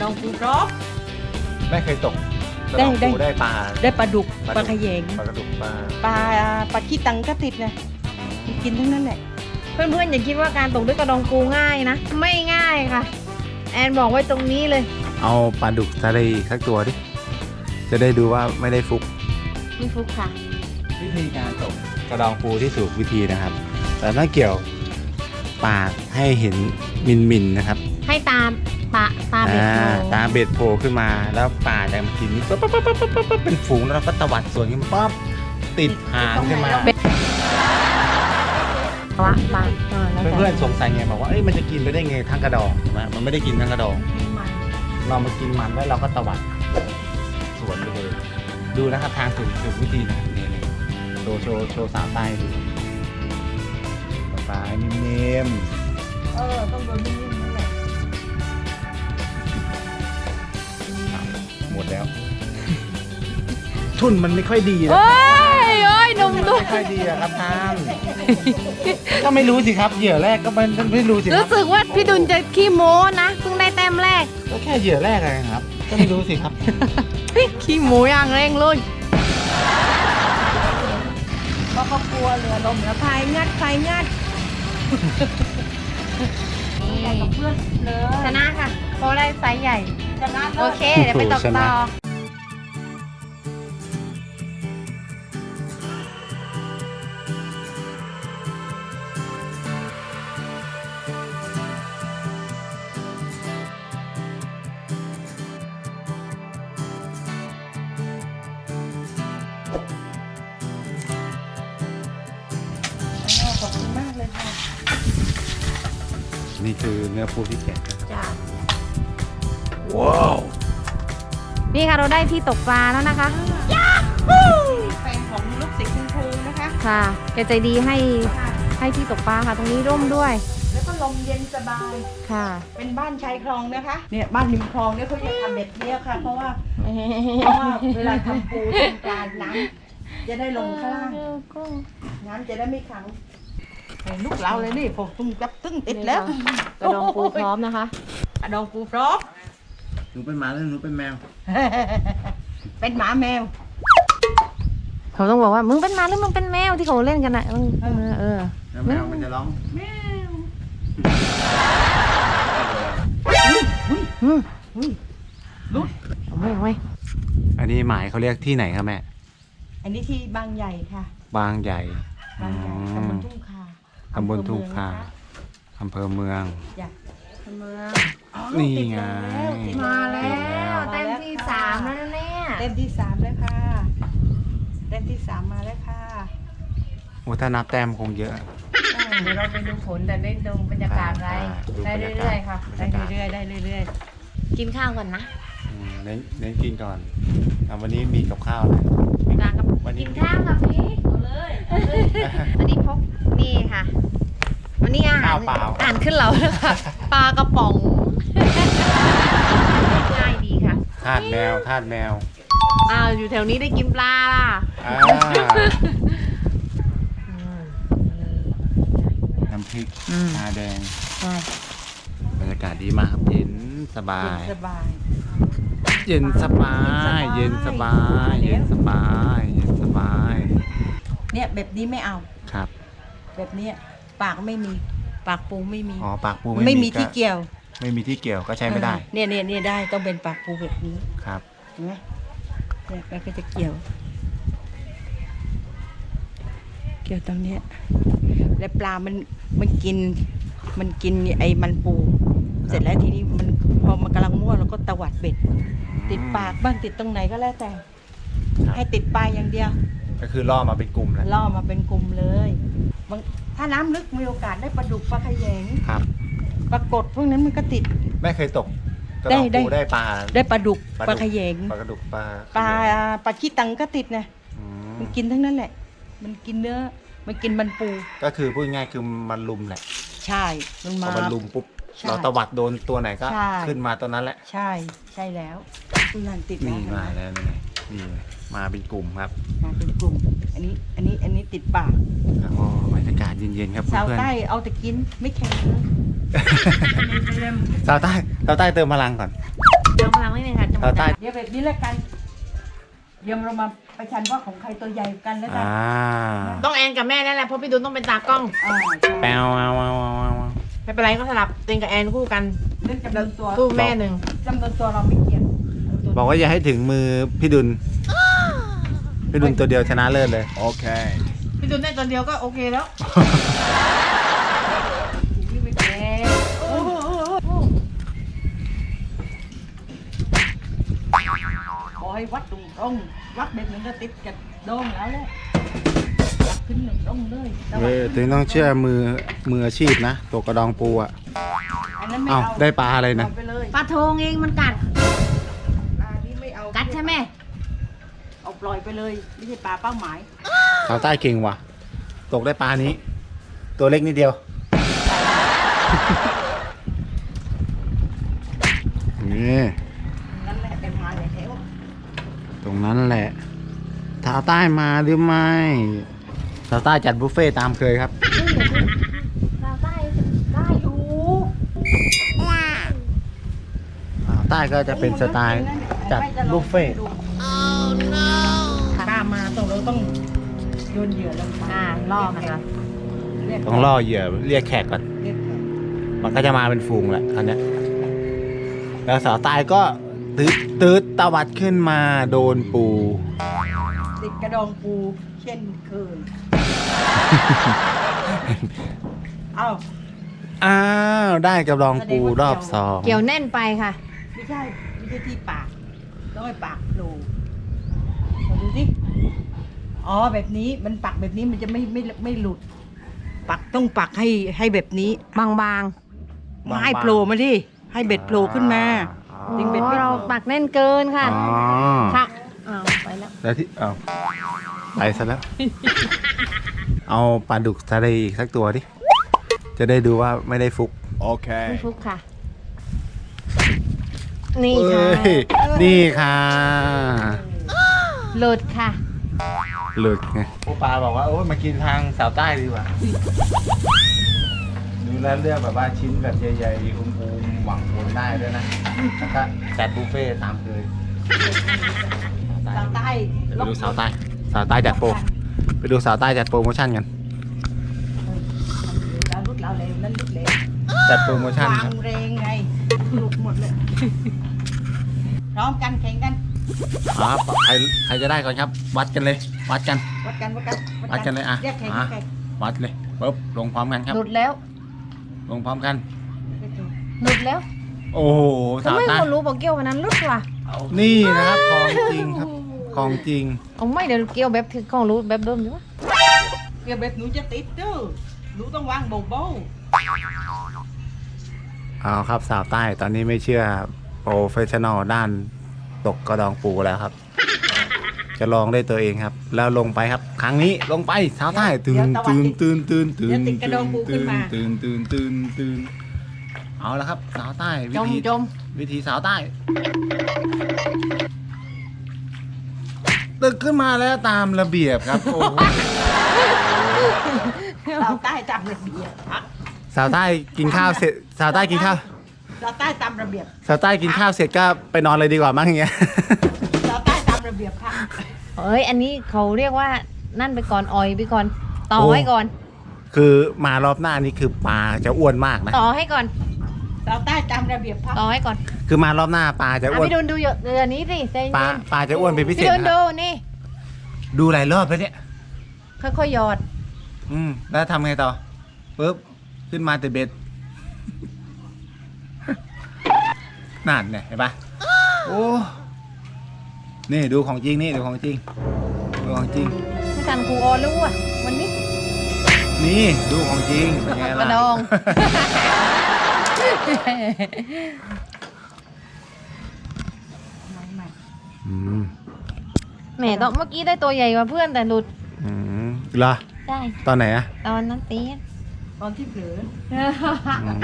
ดองปูรอบไม่เคยตกกระได้ดองได้ปูได้ปลาได้ปลาดุกปลาดุกปลาขยงปลากระดุกปลาปลาปลาขี้ตังก็ติดนะมันกินทั้งนั้นแหละ เพื่อนๆอย่าคิดว่าการตกด้วยกระดองปูง่ายนะ ไม่ง่ายค่ะ แอนบอกไว้ตรงนี้เลย เอาปลาดุกทะเลสักตัวดิ จะได้ดูว่าไม่ได้ฟุกนี่ฟุกค่ะ วิธีการตกกระดองปูที่ถูกวิธีนะครับ แต่ต้องเกี่ยวปากให้เห็นมินมินๆนะครับ ให้ตามปะตามเบ็ดอ่าโผล่ตาเบ็ดโผล่ขึ้นมาแล้วปลาจะมากินปั๊บปั๊บปั๊บปั๊บปั๊บปั๊บเป็นฝูงแล้วเราก็ตวัดสวนขึ้นมาปั๊บติดหางขึ้นมาวะปะเออแล้วแต่เพื่อนๆสงสัยไงบอกว่าเอ้ยมันจะกินไปได้ไงทั้งกระดองใช่ไหมมันไม่ได้กินทั้งกระดองเรามากินมันแล้วเราก็ตวัดสวนไปเลยดูนะครับทางถูกถูกวิธีนะครับนี่นี่โชว์โชว์โชว์สาวใต้ดูปลายๆนิ่มเออต้องโดนนิ่ม หละๆหมดแล้ว ทุนมันไม่ค่อยดีนะโอ้ยโอ้ยหนุ่มมันดูไม่ค่อยดีอะครับท่านก็ไม่รู้สิครับเหยื่อแรกก็ไม่ไม่รู้สิครู้รับสึกว่าพี่ดุลจะขี้โม้นะเพิ่งได้แต้มแรกก็แค่เหยื่อแรกเองครับ ก็ไม่รู้สิครับ ขี้โม้อย่างเร่งเลยเพราะเขากลัวเรือลมแล้วพายงัดพายงัดแต่กับเพื่อนเลยชนะค่ะ เพราะได้ไซส์ใหญ่ชนะลยโอเค เดี๋ยวไปตกชนะต่อ ขอบคุณมากเลยค่ะ นี่คือเนื้อปูที่แกะนะครับจ้า ว้าว นี่ค่ะเราได้ที่ตกปลาแล้วนะคะ แฟนของลูกศิษย์คุณครูนะคะ ค่ะแกใจดีให้ให้ที่ตกปลาค่ะ ตรงนี้ร่มด้วยแล้วก็ลมเย็นสบาย ค่ะ เป็นบ้านชายคลองนะคะ เนี่ยบ้านริมคลองเนี่ยเขาจะทำแบบเนี้ยค่ะ เพราะว่าเพราะว่าเวลาทำปูทำการน้ำจะได้ลงข้างล่างน้ำจะได้ไม่ขังเห็นลูกเราเลยนี่ผมตุ้งจับตึ้งติดแล้วกระดองปูพร้อมนะคะ อะดองปูพร้อม หนูเป็นหมาหรือหนูเป็นแมว เป็นหมาแมว เขาต้องบอกว่ามึงเป็นหมาหรือมึงเป็นแมวที่เขาเล่นกันอะมึงเออเออแล้วแมวมันจะร้องอืมลุดเอาไว้เอาไว้อันนี้หมายเขาเรียกที่ไหนครับแม่ อันนี้ที่บางใหญ่ค่ะ บางใหญ่บางใหญ่ตำบลทุ่งคาตำบลทุ่งคาอำเภอเมืองจ้ะเมือง อ๋อนี่ติดไงแล้วติดมาแล้ติดแล้ววแต้มที่สามแล้วนะเนี่ยเต็มที่สามแล้วค่ะเต็มที่สามมาแล้วค่ะโอ้ถ้านับแต้มคงเยอะเดี๋ยวเราไปดูผลแต่ได้ดูบรรยากาศอะไรดูได้บรรยากาศเรื่อยๆค่ะได้เรื่อยๆได้เรื่อยกินข้าวก่อนนะอืมเน้นเน้นกินก่อนอะวันนี้มีกับข้าวอะไรมีกลางกับวันนี้กินข้าวกับพี่เอาเลยเอาเลยวันนี้พกนี่ค่ะ วันนี้อาหารข้าวเปล่าอาหารขึ้นเราแล้วค่ะปลากระป๋องง่าดแมวทาดแมวอ้าวอยู่แถวนี้ได้กินปลาล่ะอ่าน้ำพริกอืมชาแดงใช่บรรยากาศดีมากครับเย็นสบาๆเย็ยนสบาย เย็นสบาย เย็นสบาย เย็นสบาย เย็นสบายเนี่ยแบบนี้ไม่เอา ครับแบบเนี้ยปากไม่มี ปากปูไม่มี อ๋อปากปูไม่มีที่เกี่ยว ไม่มีที่เกี่ยวก็ใช้ไม่ได้เออเนี่ยเนี่ยเนี่ยได้ต้องเป็นปากปูแบบนี้ครับเห็นไหมเนี่ยมันก็จะเกี่ยว เกี่ยวตรงเนี้ยแล้วปลามันมันกิน มันกินไอ้มันปู เสร็จแล้วทีนี้มันพอมันกำลังมั่วเราก็ตวัดเบ็ดติดปากบ้างติดตรงไหนก็แล้วแต่ครับให้ติดปลายอย่างเดียว ก็คือล่อมาเป็นกลุ่มแล้วล่อมาเป็นกลุ่มเลยบางถ้าน้ำลึกมีโอกาสได้ปลาดุกปลาขยงครับ ปรากฏพวกนั้นมันก็ติดไม่เคยตกกระได้ดองได้ ปูได้ปลาได้ปลาดุกปลาดุกปลาขยงปลากระดุกปลาปลาปลาขี้ตังก็ติดนะอืมมันกินทั้งนั้นแหละ มันกินเนื้อ มันกินมันปู ก็คือพูดง่ายๆคือมันลุมแหละใช่มันพมา อมันลุมปุ๊บใช่เราตวัดโดนตัวไหนก็ ใช่ ขึ้นมาตัวนั้นแหละ ใช่ใช่แล้วนั่นติดนี่เห็นไหมาแล้วนี่นี่มาเป็นกลุ่มครับมาเป็นกลุ่ม อันนี้อันนี้อันนี้ติดปากแล้วก็บรรยากาศเย็นๆครับสาวเพื่อนใต้เอาแต่กินไม่แข็งเลยๆ สาวใต้สาวใต้เติมพลังก่อนเอาพลังนิดนึงค่ะจะหมสาวดใต้เดี๋ยวแบบนี้แล้วกัน เดี๋ยวเรามาประชันว่าของใครตัวใหญ่กันแล้วกันอ่าต้องแอนกับแม่นั่นแหละเพราะพี่ดุลต้องเป็นตากล้องอ่าใช่แปวเอาเอาเอาเอาเอาไม่เป็นไรก็สลับติงกับแอนคู่กันเรื่องจำนวนตัวคู่แม่หนึ่งจำนวนตัวเราไม่เกี่ยวตัวบอกว่าอย่าให้ถึงมือพี่ดุลพี่ดุลตัวเดียวชนะเลิศเลยพี่ดุลได้ตัวเดียวก็โอเคแล้ว วัดตรงตรงๆวัดแบบนั้นก็ติดกับโดงแล้วแหละวัดขึ้นหนึ่งตรงเลยแต่เอว่าอถึงต้องเชื่อมือมืออาชีพนะตัวกระดองปูอะอันนั้นไม่เอ้าเอาได้ปลาอะไรนะปล่ยไปเลยปลาโทงเองมันกัด ปลานี้ไม่เอากัดใช่ไหมเอาปล่อยไปเลยไม่ใช่ปลาเป้าหมายสาวใต้เก่งว่ะ ตกได้ปลานี้ ตัวเล็กนิดเดียวนี่นั่นแหละเป็นมาแล้ว ต รงนั้นแหละสาวใต้มาหรือไม่สาวใต้จัดบุฟเฟ่ต์ตามเคยครับเราได้ได้อยู่สาวใต้ก็จะเป็นสไตล์จัดบุฟเฟ่ต์ปลามาตรงเราต้องโยนเหยื่อลงไปอ่าล่อมันก่อนเรียกต้องล่อเหยื่อเรียกแขกก่อนเรียกแขกมันก็จะมาเป็นฝูงแหละคราวเนี้ยแล้วสาวใต้ก็ ตืดตืดตวัดขึ้นมาโดนปู ติดกระดองปูเช่นเคย เอ้าอ้าว ได้กระดองปูรอบสองเกี่ยวแน่นไปค่ะ ไม่ใช่ไม่ใช่ที่ปากต้องให้ปากโผล่มาดูสิอ๋อแบบนี้มันปักแบบนี้มันจะไม่ไม่ไม่หลุด ปักต้องปักให้ให้แบบนี้ บางบางไม้โผล่มาดิให้เบ็ดโผล่ขึ้นมา ๆดึงเบ็ดไม่เราออกปักแน่นเกินค่ะ อ๋อค่ะอ้าวไปแล้ว แล้วที่เอาไปซะแล้ว เอาปลาดุกทะเลอีกสักตัวดิ จะได้ดูว่าไม่ได้ฟุกไม่ฟุกค่ะ นี่เอ้ค่ะยนี่ค่ะเลิศค่ะ หลุดไงผู้ปลาบอกว่า โอ้ยมากินทางสาวใต้ดีกว่า ดูแล้วเลือกแบบว่าชิ้นแบบใหญ่ๆอุ้มๆห วังบนได้ด้วยนะแล้วก็จัดบุฟเฟ่ต์ตามเคยทางใต้ไปดูสาวใต้ สาวใต้จัดโปร ไปดูสาวใต้จัดโปรโมชั่นกันเราลุดเราเร็วนั่นลุดเร็วจัดโปรโมชั่นวาครังบ เรงไงหลุดหมดเลย พร้อมกันแข่งกันอ๋อใครใครจะได้ก่อนครับ วัดกันเลย วัดกัน วัดกันวัดกันวัดกันเลยอะเรียกแข่งอะเรียกแข่งวัดเลยปุ๊บลงพร้อมกันครับ หลุดแล้ว ลงพร้อมกันเรียกแข่ง หลุดแล้วโอ้โหทำสาวไมใต้คนรู้บอกเกี่ยววันนั้นหลุดว่ะนี่นะครับของจริงครับของจริงเอาไม่เดี๋ยวเกี่ยวแบบที่ของรู้แบบเดิมดีวะเกี่ยวแบบหนูจะติดเด้อหนูต้องวางเบาเอาครับสาวใต้ตอนนี้ไม่เชื่อโปรเฟชชั่นอลด้านตกกระดองปูแล้วครับ จะลองได้ตัวเองครับ แล้วลงไปครับ ครั้งนี้ลงไปสาวใต้ตื่นตื่นตื่นตื่นตื่นตื่นตื่นตื่นตื่นตื่นตื่น เอาละครับ สาวใต้วิจมธีจมวิธีสาวใต้ ตึกขึ้นมาแล้วตามระเบียบครับ โอ้โหๆเราใต้ตามระเบียบพักสาวใต้กินข้าวเสร็จ สาวใต้กินข้าว เราใต้ตามระเบียบสาวใต้กินข้าวเสร็จก็ไปนอนเลยดีกว่ามั้งอย่างเงี้ย เราใต้ตามระเบียบพักเอ้ย อันนี้เขาเรียกว่านั่นไปก่อนออยไปก่อน ต่อโอ้ ให้ก่อน คือมารอบหน้านี่คือปลาจะอ้วนมากนะ ต่อให้ก่อน เราใต้ตามระเบียบพักต่อให้ก่อนคือมารอบหน้าปลาจะอะอ้วนพี่ดุนดูเยอะเดือนนี้สิใจปลาเย็นปลาจะอ้วนเป็นพิเศพี่ษดุนนะดูนี่ดูหลายรอบแล้วเนี่ยค่อยๆหยอดอืมแล้วทำไงต่อปุ๊บขึ้นมาแต่เบ็ดนั่นเนี่ยเห็นปะโอ้นี่ดูของจริงนี่ดูของจริงดูของจริง ไม่ทันครูออนแล้วว่ะวันนี้นี่ดูของจริงเป็นไงกล่ะ ระดองไม่ไม่ อืมแหมตอนเมื่อกี้ได้ตัวใหญ่กว่าเพื่อนแต่หลุดอืมเหรอได้ตอนไหนอะตอนนั้นตีตอนที่เผลออืม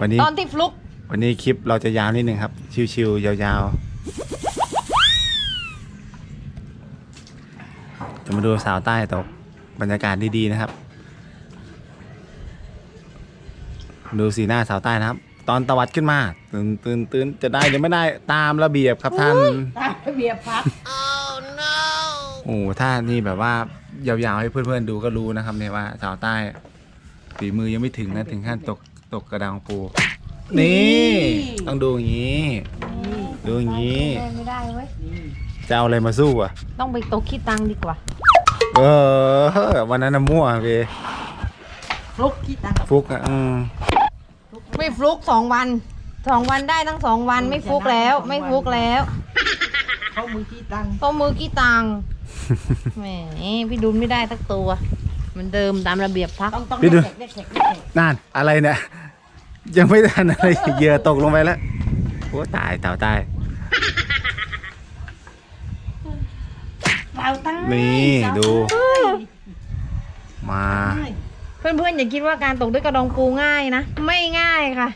วันนี้ตอนที่ฟลุกวันนี้คลิปเราจะยาวนิดนึงครับ ชิวๆยาวๆจะมาดูสาวใต้ตกบรรยากาศดีๆนะครับ ดูสีหน้าสาวใต้นะครับ ตอนตวัดขึ้นมาตื่นตื่นตื่นจะได้หรือไม่ได้ตามระเบียบครับท่าน ตามระเบียบพักโอ้โหถ้านี่แบบว่ายาวๆให้เพื่อนๆดูก็รู้นะครับเนี่ยว่าสาวใต้ฝีมือยังไม่ถึงนะถึงขั้นตกตกกระดังปู นี่ต้องดูอย่างนี้ ดูอย่างนี้ได้ไม่ได้เว้ยจะเอาอะไรมาสู้อะ ต้องไปตกขี้ตังดีกว่า เออวันนั้นน่ะมั่วเวยฟลุกที่ตังฟุกอะอืม ไม่ฟลุกสองวันสองวันได้ทั้งสองวันไม่ฟลุกแล้ว ไม่ฟลุกแล้วเขามือที่ตังต้มมือขี้ตังแหมพี่ดุลไม่ได้สักตัวเหมันเดิมตามระเบียบพักต้องต้องพี่ดูเด็กเด็กเด็กเด็กนั่นอะไรเนี่ยยังไม่ทันอะไรเหยื่อตกลงไปแล้วโอ้ตายเต่าตายเราตั้งนี่ดูมา เพื่อนๆอย่าคิดว่าการตกด้วยกระดองปูง่ายนะ ไม่ง่ายค่ะ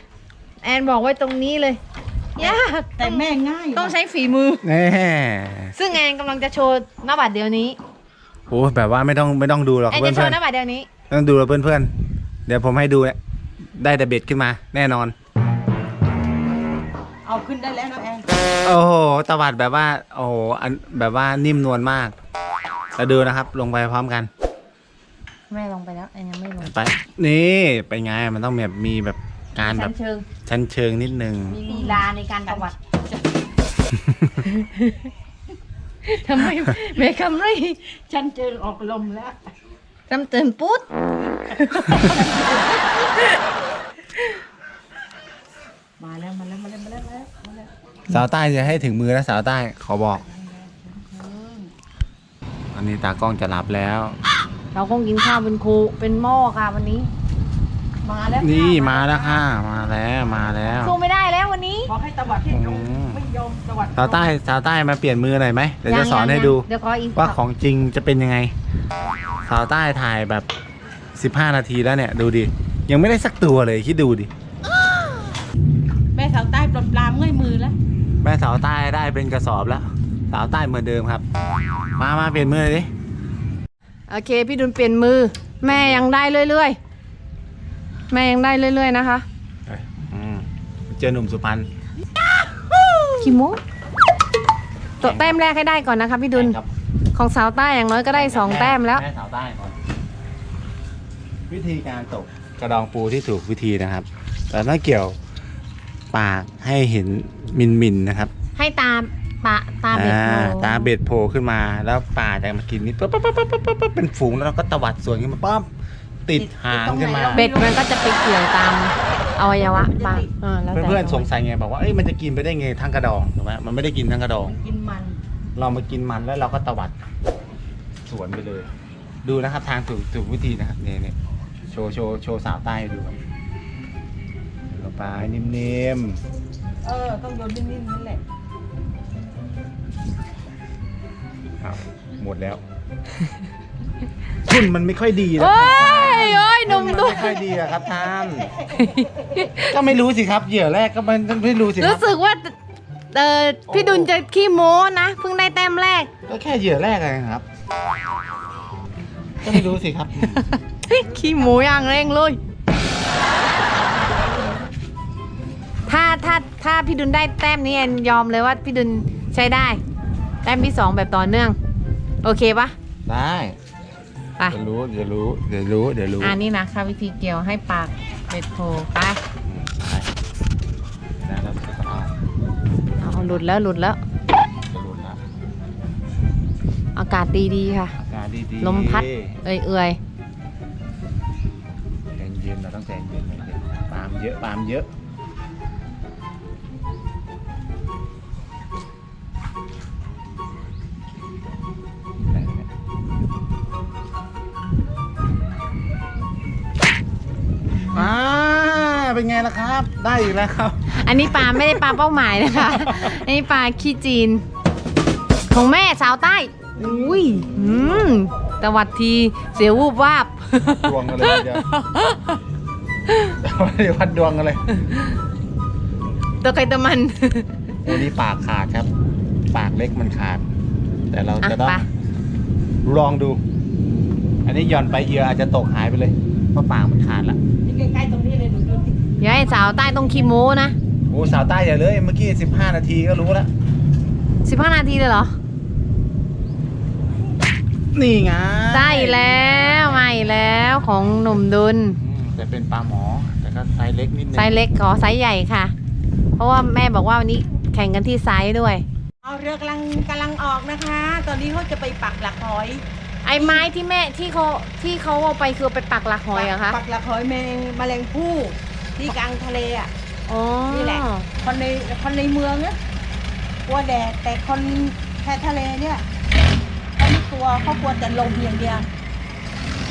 แอนบอกไว้ตรงนี้เลย ยากแต่แม่ง่ายต้องใช้ฝีมือ แน่ซึ่งแอนกำลังจะโชว์หน้าบัตรเดียวนี้โอ้แบบว่าไม่ต้องไม่ต้องดูหรอกแอนเพื่จะโชอนว์หน้าบัตรเดียวนี้ๆต้องดูแล้วเพื่อนๆเดี๋ยวผมให้ดูเนี่ยได้แต่เบ็ดขึ้นมา แน่นอน เอาขึ้นได้แล้วนะแอนโอ้โหตวัดแบบว่า โอ้โหอันแบบว่านิ่มนวลมากแล้วดูนะครับ ลงไปพร้อมกัน แม่ลงไปแล้วแอนยังไม่ลงไป นี่ไปไงมันต้องแบบมีแบบการแบชั้บนเชิง ชั้นเชิงนิดนึง มีลีลาในการตวัดทำไมเมคำไรฉันเจอออกลมแล้ว จำเตือนปุ๊ดมาแล้วมาแล้วมาแล้วมาแล้วมาแล้วมาแล้วสาวใต้จะให้ถึงมือนะสาวใต้ขอบอก อันนี้ตากล้องจะหลับแล้ว เราคงกินข้าวเป็นครูเป็นหม้อค่ะวันนี้ มาแล้วนี่มาแล้วค่ะ มาแล้วมาแล้วสู้ไม่ได้แล้ววันนี้ ขอให้ตวัดให้ตรงอืมไม่ยอมตวัดสาวใต้สาวใต้มาเปลี่ยนมือหน่อยไหมเดี๋ยวจะสอนให้ดูเดี๋ยวขออีกว่าของจริงจะเป็นยังไงสาวใต้ถ่ายแบบ 15 นาทีแล้วเนี่ย ดูดิ ยังไม่ได้สักตัวเลยคิดดูดิ แม่สาวใต้ปลดปลามเมื่อยมือแล้ว แม่สาวใต้ได้เป็นกระสอบแล้ว สาวใต้เหมือนเดิมครับ มามาเปลี่ยนมือเลยดิ โอเค พี่ดุลเปลี่ยนมือ แม่ยังได้เรื่อยๆ แม่ยังได้เรื่อยๆนะคะอืมเจอหนุ่มสุพรรณคิโมตัวแต้มแรกให้ได้ก่อนนะคะพี่ดุล ครับของสาวใต้อย่างน้อยก็ได้สองแต้มแล้ว ม่สาวใต้ก่อนวิธีการตกกระดองปูที่ถูกวิธีนะครับ แต่ถ้าเกี่ยวปากให้เห็นมินมินๆนะครับ ให้ตาปะตา เบ็ดอ่าโผล่ตาเบ็ดโผล่ขึ้นมาแล้วปลาจะมากินนี่ปั๊บปั๊บปั๊บปั๊บปั๊บปั๊บเป็นฝูงแล้วเราก็ตวัดสวนขึ้นมาปั๊บติดหางขึ้นมา เบ็ดมันก็จะไปเกี่ยวตามอวัยวะปากอ่าแล้วแต่เพื่อนๆสงสัยไงบอกว่าเอ้ยมันจะกินไปได้ไงทั้งกระดองถูกไหมมันไม่ได้กินทั้งกระดอง กินมันเรามากินมันแล้วเราก็ตวัดสวนไปเลย ดูนะครับทางถูกถูกวิธีนะครับนี่นี่โชว์โชว์โชว์สาวใต้ให้ดูครับลงไปนิ่มเออต้องโยนนิ่มๆนั่นแหละๆ อ้าวหมดแล้วทุนมันไม่ค่อยดีนะโอ้ยโอ้ยหนุ่มมันดุไม่ค่อยดีอะครับท่านก็ไม่รู้สิครับเหยื่อแรกก็ไม่ไม่รู้สิครู้รับสึกว่าเออพี่ดุลจะขี้โม้นะเพิ่งได้แต้มแรก ก็แค่เหยื่อแรกเองครับ ก็ไม่รู้สิครับ ขี้หมูอย่างแรงเลย ถ้าถ้าถ้าพี่ดุลได้แต้มนี้แอนยอมเลยว่าพี่ดุลใช้ได้ แต้มที่สองแบบต่อเนื่อง โอเคปะได้ไปเดี๋ยวรู้เดี๋ยวรู้เดี๋ยวรู้เดี๋ยวรู้อันนี้นะคะวิธีเกี่ยวให้ปากเป็ดโผล่ไปอืมไปได้แล้วจะเอาเอาหลุดแล้วหลุดแล้ว จะรู้แล้วอากาศดีดีๆค่ะ อาการดีๆลมพัด เอื่อยเอื่อยใจเย็นเราต้องใจเย็นใจเย็นปาล์มเยอะปาล์มเยอะ ไงล่ะครับได้อีกแล้วครับๆอันนี้ปลาไม่ได้ปลาเป้าหมายนะคะ อันนี้ปลาขี้จีน ของแม่สาวใต้อุ้ยอืมตวัดทีเสียววูบวาบ ดวงกันเลยทีเดียวเดี๋ยววัดดวงกันเลยตัวใครตัวมัน วันนี้ปากขาดครับ ปากเล็กมันขาด แต่เราอะจะต้องไปลองดู อันนี้หย่อนไปเหยื่ออาจจะตกหายไปเลยเพราะปากมันขาดละนี่ใกล้ๆตรงนี้เลยดูดูสิ อย่าให้สาวใต้ต้องขี้โม้นะโอ้สาวใต้อย่าเลย เมื่อกี้ 15 นาทีก็รู้แล้ว15นาทีเลยเหรอ นี่ไงได้แล้วมาอีกแล้วของหนุ่มดุล อืมแต่เป็นปลาหมอ แต่ก็ไซส์เล็กนิดนึงไซส์เล็กขอไซส์ใหญ่ค่ะ เพราะว่าแม่บอกว่าวันนี้แข่งกันที่ไซส์ด้วย เอาเรือกำลังกำลังออกนะคะ ตอนนี้เขาจะไปปักหลักหอยไอ้ไม้ที่แม่ที่เขาที่เขาเอาไปคือไปปักหลักหอยเหรอะคะ ปักหลักหอยแมงแมลงผู้ ที่กลางทะเลอะ อ๋อนี่แหละ คนในคนในเมืองอะกลัวแดดแต่คนแค่ทะเลเนี่ยเขาไม่กลัวเขากลัวแต่ลมอย่างเดียว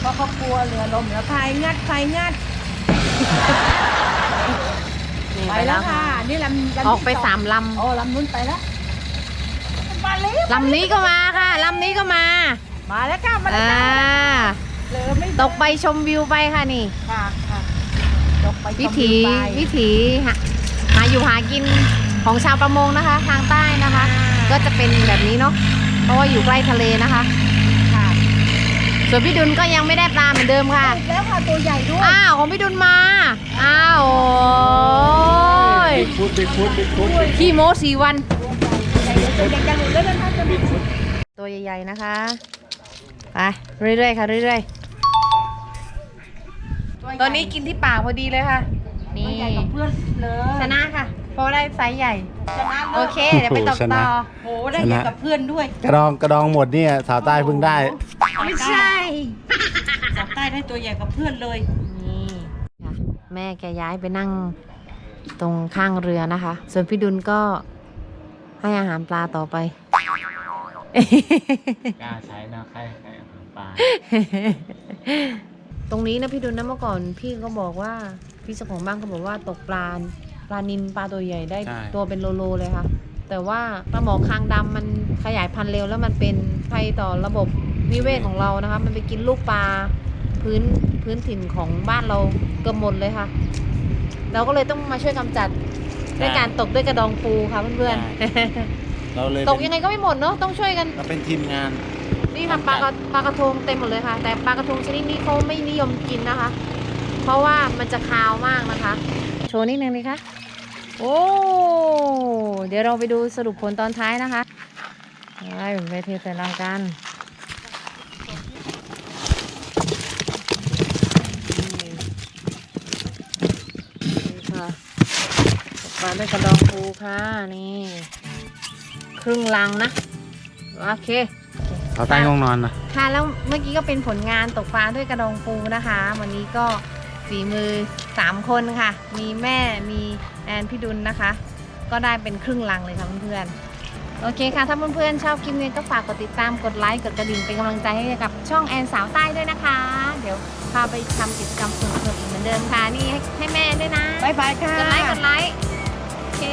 เพราะเขากลัวเรือลมแล้วพายงัดพายงัดนี่ไปไปแล้แล้ววค่ะค่ะ นี่ลำลำออกไปที่สามลโอ้ลำนู้นไปแล้วมาแล้วำลำนี้ก็มาค่ะ ลำนี้ก็มามาแล้วค่ะมาแล้วอ่าค่ะเหลือไม่ตกไปชมวิวไปค่ะนี่ค่ะค่ะตกไปชม วิถีวิวไปวิถีหาหาอยู่หากินของชาวประมงนะคะ ทางใต้นะคะ ก็จะเป็นแบบนี้เนาะเพราะว่าอยู่ใกล้ทะเลนะคะค่ะส่วนพี่ดุลก็ยังไม่ได้ปลาเหมือนเดิมค่ะอีกแล้วค่ะตัวใหญ่ด้วยอ้าวของพี่ดุลมาอ้าวโอ้ยบิ๊กฟุตบิ๊กฟุตบิ๊กฟุตขี้โม้สี่วันใหญ่ตัวใหญ่จะหลุดแล้วนะคะจะหลุดตัวใหญ่ๆนะคะไปเรื่อยๆค่ะเรื่อยๆ ตัวนี้กินที่ปากพอดีเลยค่ะนี่นี่ ใหญ่กับเพื่อนเลยชนะค่ะ เพราะได้ไซส์ใหญ่ ชนะลยโอเค เดี๋ยวไปตกต่อโอ้โหได้ใหญ่กับเพื่อนด้วยกระดองกระดองหมดเนี่ยสาวใต้เพิ่งได้ ไม่ใช่จากใต้ได้ตัวใหญ่กับเพื่อนเลย นี่ค่ะแม่แกย้ายไปนั่งตรงข้างเรือนะคะ ส่วนพี่ดุลก็ให้อาหารปลาต่อไป กล้าใช้นะใครใครปลา ตรงนี้นะพี่ดุลนะเมื่อก่อนพี่ก็บอกว่าพี่เจ้าของบ้านก็บอกว่าตกปลาปลานิลปลาตัวใหญ่ได้ใช่ ตัวเป็นโลโลเลยค่ะ แต่ว่าปลาหมอคางดำมันขยายพันธุ์เร็วแล้วมันเป็นภัยต่อระบบนิเวศของเรานะคะ มันไปกินลูกปลาพื้นพื้นถิ่นของบ้านเราเกือบหมดเลยค่ะ เราก็เลยต้องมาช่วยกำจัดด้วยการตกด้วยกระดองปูค่ะเพื่อนเราเลยๆตกยังไงก็ไม่หมดเนาะต้องช่วยกัน เราเป็นทีมงาน นี่ค่ะปลากระปลากระทงเต็มหมดเลยค่ะ แต่ปลากระทงชนิดนี้เขาไม่นิยมกินนะคะ เพราะว่ามันจะคาวมากนะคะ โชว์นิดนึงเลยค่ะโอ้เดี๋ยวเราไปดูสรุปผลตอนท้ายนะคะไปไปเทใส่ลังกันนี่ค่ะปลาด้วยกระดองปูค่ะ นี่ ครึ่งลังนะ โอเค สาวใต้ง่วงนอนนะค่ะแล้วเมื่อกี้ก็เป็นผลงานตกปลาด้วยกระดองปูนะคะ วันนี้ก็ฝีมือ 3 คนค่ะ มีแม่มีแอนพี่ดุลนะคะ ก็ได้เป็นครึ่งลังเลยค่ะเพื่อนๆโอเคค่ะ ถ้าเพื่อนๆชอบคลิปนี้ก็ฝากกดติดตามกดไลค์กดกระดิ่งเป็นกำลังใจให้กับช่องแอนสาวใต้ด้วยนะคะ เดี๋ยวพาไปทำกิจกรรมสนุกๆอีกเหมือนเดิมค่ะนี่ให้ให้แม่ด้วยนะบายบายค่ะกดไลค์กดไลค์โอเค